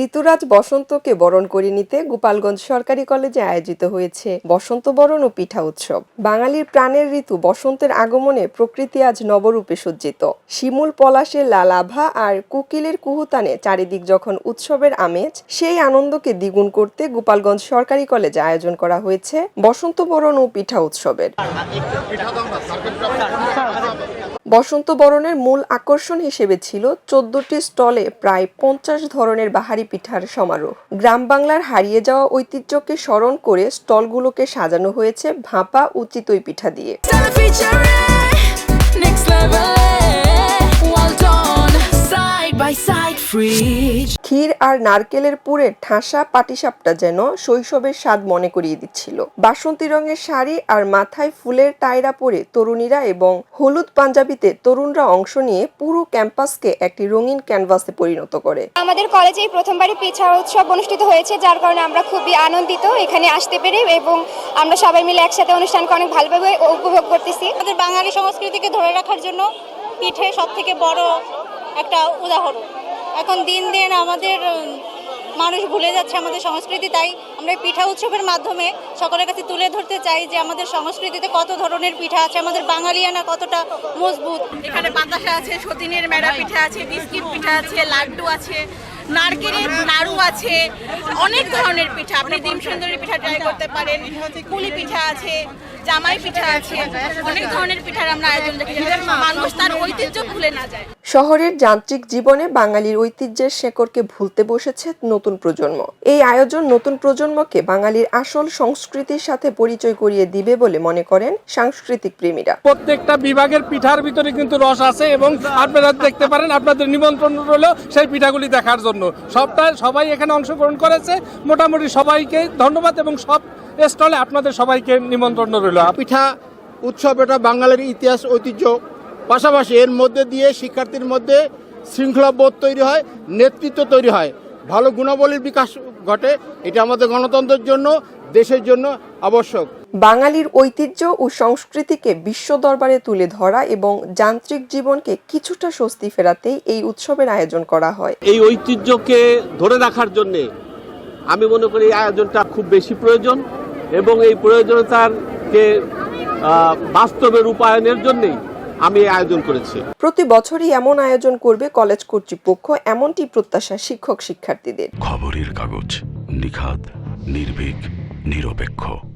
ঋতুরাজ বসন্তকে বরণ করে নিতে গোপালগঞ্জ সরকারি কলেজে আয়োজিত হয়েছে বসন্ত বরণ ও পিঠা উৎসব। বাঙালির প্রাণের ঋতু বসন্তের আগমনে প্রকৃতি আজ নবরূপে সজ্জিত। শিমুল পলাশের লালাভা আর কুকিলের কুহুতানে চারিদিক যখন উৎসবের আমেজ, সেই আনন্দকে দ্বিগুণ করতে গোপালগঞ্জ সরকারি কলেজে আয়োজন করা হয়েছে বসন্ত বরণ ও পিঠা উৎসবের। বসন্ত বরণের মূল আকর্ষণ হিসেবে ছিল চোদ্দটি স্টলে প্রায় পঞ্চাশ ধরনের বাহারি পিঠার সমারোহ। গ্রাম বাংলার হারিয়ে যাওয়া ঐতিহ্যকে স্মরণ করে স্টলগুলোকে সাজানো হয়েছে ভাপা ও চিতই পিঠা দিয়ে। ক্ষীর আর নারকেলের পুরে ঠাসা পাটিসাপটা যেন শৈশবের স্বাদ মনে করিয়ে দিচ্ছিল। বাসন্তী রঙের শাড়ি আর মাথায় ফুলের টায়রা পরে তরুণীরা এবং হলুদ পাঞ্জাবিতে তরুণরা অংশ নিয়ে পুরো ক্যাম্পাসকে একটি রঙিন ক্যানভাসে পরিণত করে। আমাদের কলেজে প্রথমবারই পিঠা উৎসব অনুষ্ঠিত হয়েছে যার কারণে আমরা খুবই আনন্দিত এখানে আসতে পেরে এবং আমরা সবাই মিলে একসাথে অনুষ্ঠানকে অনেক ভালোভাবে উপভোগ করতেছি। আমাদের বাঙালি সংস্কৃতিকে ধরে রাখার জন্য পিঠে সব থেকে বড় একটা উদাহরণ। এখন দিন দিন আমাদের মানুষ ভুলে যাচ্ছে আমাদের সংস্কৃতি, তাই আমরা পিঠা উৎসবের মাধ্যমে সকলের কাছে তুলে ধরতে চাই যে আমাদের সংস্কৃতিতে কত ধরনের পিঠা আছে, আমাদের বাঙালিয়ানা কতটা মজবুত। এখানে বাতাসা আছে সতীনের মেড়া পিঠা আছে, বিস্কিট পিঠা আছে, লাড্ডু আছে, নারকেলের নাড়ু আছে, অনেক ধরনের পিঠা। আপনি ডিম সুন্দরী পিঠা ট্রাই করতে পারেন, পুলি পিঠা আছে, জামাই পিঠা আছে, অনেক ধরনের পিঠার আমরা আয়োজন দেখি মানুষ তার ঐতিহ্য ভুলে না যায়। শহরের যান্ত্রিক জীবনে বাঙালির ঐতিহ্যের শেকড়কে ভুলতে বসেছে নতুন প্রজন্ম। এই আয়োজন নতুন প্রজন্মকে বাঙালির আসল সংস্কৃতির সাথে পরিচয় করিয়ে দিবে বলে মনে করেন সাংস্কৃতিক প্রেমীরা। প্রত্যেকটা বিভাগের পিঠার ভিতরে কিন্তু রস আছে এবং আপনারা দেখতে পারেন আপনাদের নিমন্ত্রণ রইল সেই পিঠাগুলি দেখার জন্য। সবটা সবাই এখানে অংশগ্রহণ করেছে। মোটামুটি সবাইকে ধন্যবাদ এবং সব স্টলে আপনাদের সবাইকে নিমন্ত্রণ রইল। পিঠা উৎসব এটা বাঙালির ইতিহাস ঐতিহ্য পাশাপাশি এর মধ্যে দিয়ে শিক্ষার্থীর মধ্যে শৃঙ্খলাবোধ তৈরি হয় নেতৃত্ব তৈরি হয়। ভালো গুণাবলীর বিকাশ ঘটে এটা আমাদের গণতন্ত্রের জন্য দেশের জন্য আবশ্যক। বাঙালির ঐতিহ্য ও সংস্কৃতিকে বিশ্ব দরবারে তুলে ধরা এবং যান্ত্রিক জীবনকে কিছুটা স্বস্তি ফেরাতেই এই উৎসবের আয়োজন করা হয়। এই ঐতিহ্যকে ধরে রাখার জন্যে আমি মনে করি এই আয়োজনটা খুব বেশি প্রয়োজন এবং এই প্রয়োজনীয়তাকে বাস্তবে রূপায়ণের জন্যেই আমি এই আয়োজন করেছি। প্রতি বছরই এমন আয়োজন করবে কলেজ কর্তৃপক্ষ এমনটি প্রত্যাশা শিক্ষক শিক্ষার্থীদের। খবরের কাগজ নিখাত নির্ভীক নিরপেক্ষ।